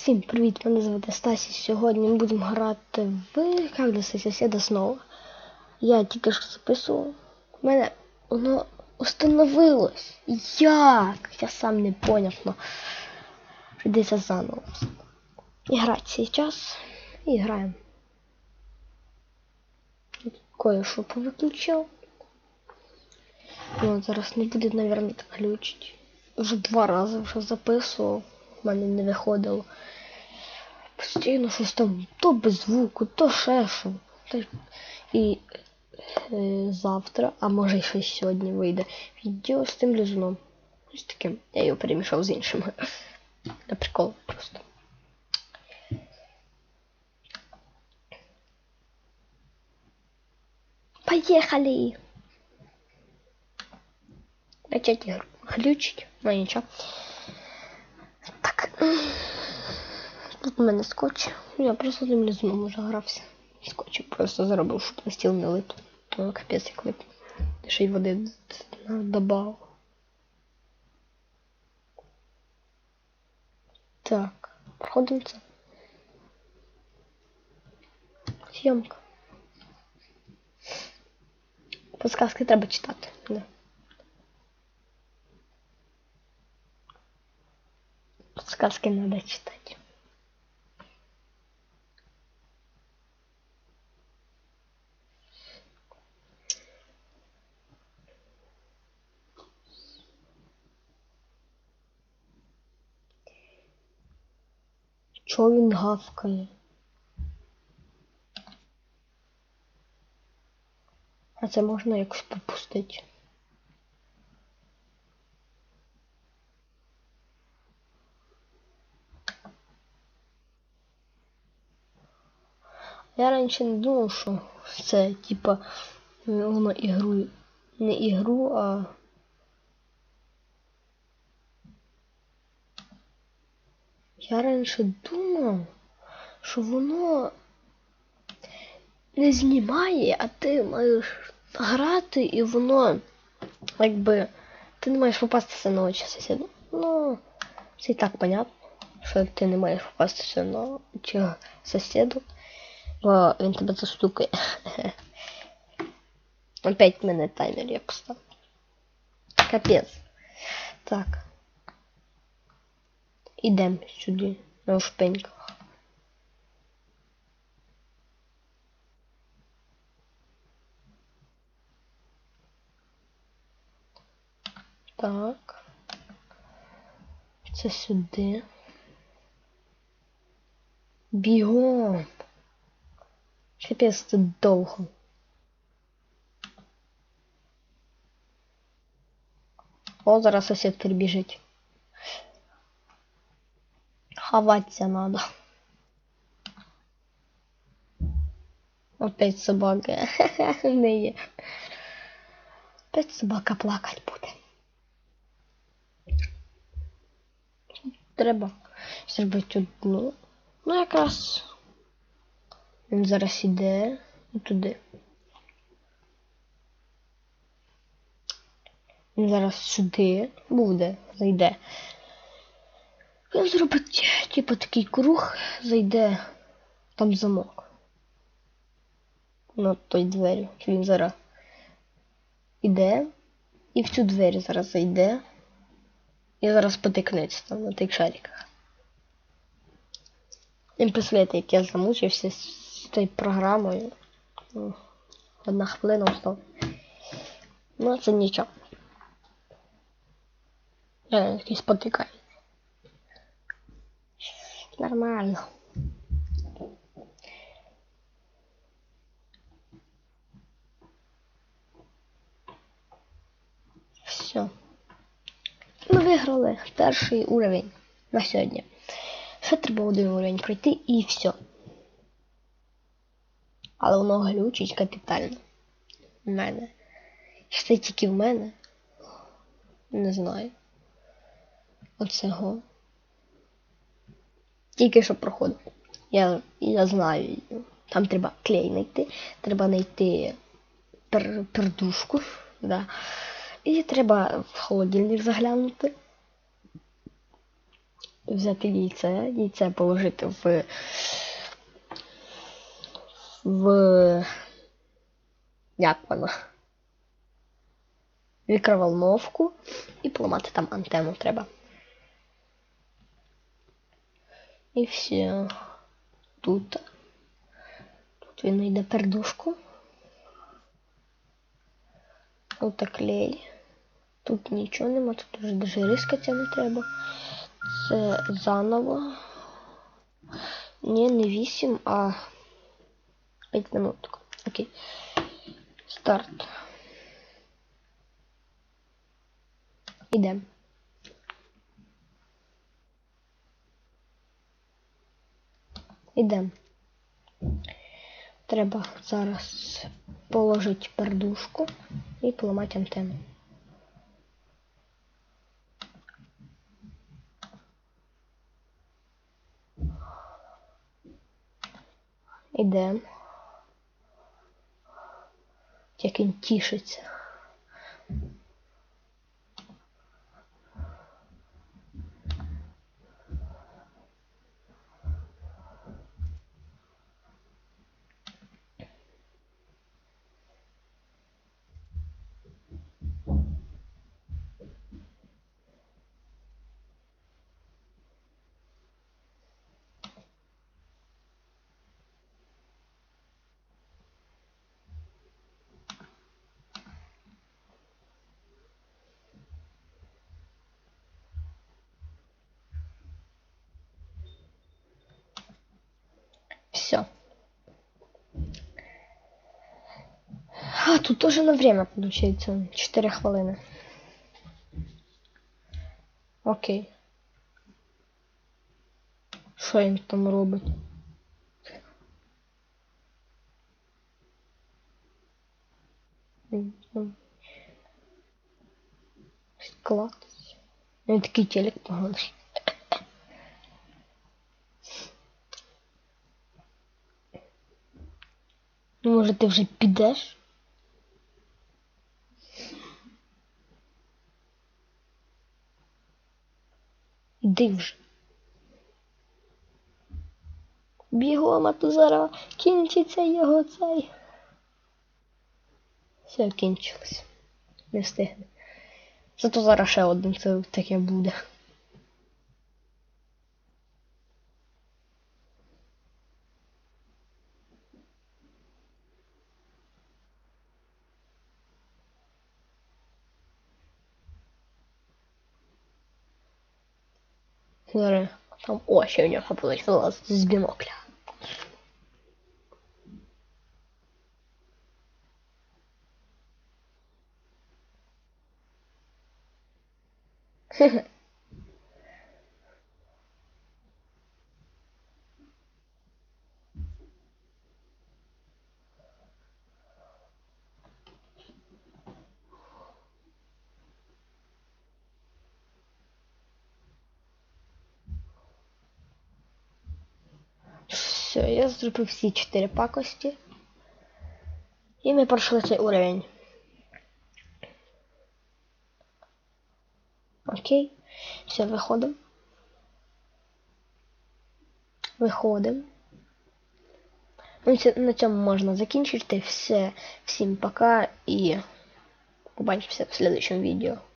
Всім привіт, мене звати Стасі. Сьогодні ми будемо грати в Кавлюса сусіда знову. Я тільки що записував. У мене воно установилось. Як? Я сам не поняв, но прийдеться заново. І грати цей час. І граємо. Кое-що повиключав. Ну, зараз не буде, мабуть, так глючить. Вже два рази вже записував. Мене не виходило. Постійно щось там то без звуку, то ще що. І е, завтра, а може й ще сьогодні вийде відео з тим лізуном. Ось таке. Я його перемішав з іншим. На прикол просто. Поехали! Начать игру. Глючить, но нічого. Тут у мене скотч. Я просто тим лізуном уже грався. Скотч просто заробив, щоб на стіл не лип. Ну, капець як лип. Ще й води добав. Так, проходимо це. Зйомка. Подсказки треба читати. Да. Подсказки надо читать. Чого він гавкає? А це можна якось попустити. Я раніше не думав, що це типа воно ігру. Не ігру, а. Я раніше думав, що воно не знімає, а ти маєш грати і воно якби ти не маєш попастися на очі сусіду. Ну, це і так понятно, що ти не маєш попастися на очі сусіду, бо він тебе застукає. Опять мене таймер я поставив. Капець. Так. Ідемо сюди, на шпеньках. Так. Це сюди. Бігом. Капець це довго. О, зараз сусід прибіжить. Ховаться надо. Опять собака. Не є. Опять собака плакать буде. Треба зробити одну. Ну якраз. Він зараз іде туди. Він зараз сюди буде, зайде. Він зробить, типу, такий круг, зайде там замок. На той двері. Він зараз іде і в цю двері зараз зайде. І зараз потикнеться там на тих шариках. Представляєте, як я замучився з тією програмою. Ну, Одна хвилина встав. Ну, це нічого. Я якийсь спотикаю. Нормально. Все. Ми виграли перший уровень на сьогодні. Ще треба один уровень пройти і все. Але воно глючить капітально. У мене. Чи це тільки в мене? Не знаю. Оцього. Тільки що проходив. Я, я знаю. Там треба клей знайти, треба знайти пер, пердушку. Да. І треба в холодильник заглянути. взяти яйце, яйце положити в. В. як воно? Мікроволновку і поламати там антенну треба. І все. Тут. Тут він йде пердушку. Тут клей. Тут нічого нема, тут вже даже рискатися не треба. Це заново. Ні, не 8, а 5 минуток. Окей. Старт. Ідемо. Ідемо. Треба зараз положити пердушку і поламати антенну. Ідемо. Як він тішиться. Все. А, тут тоже на время получается. 4 хвилини. Окей. Що він там робить? Склад. Він такий телек поганий. Ну, може, ти вже підеш? Іди вже. Бігом, а то зараз кінчиться його цей. Все, кінчилось. Не встигне. Зато зараз ще один це таке буде. Зараз там очі у нього будуть вилазити з бінокля. Все, я зробив всі чотири пакості. І ми пройшли цей уровень. Окей. Все, виходимо. Виходимо. Ну, на цьому можна закінчити. Все. Всім пока і побачимося в следующем відео.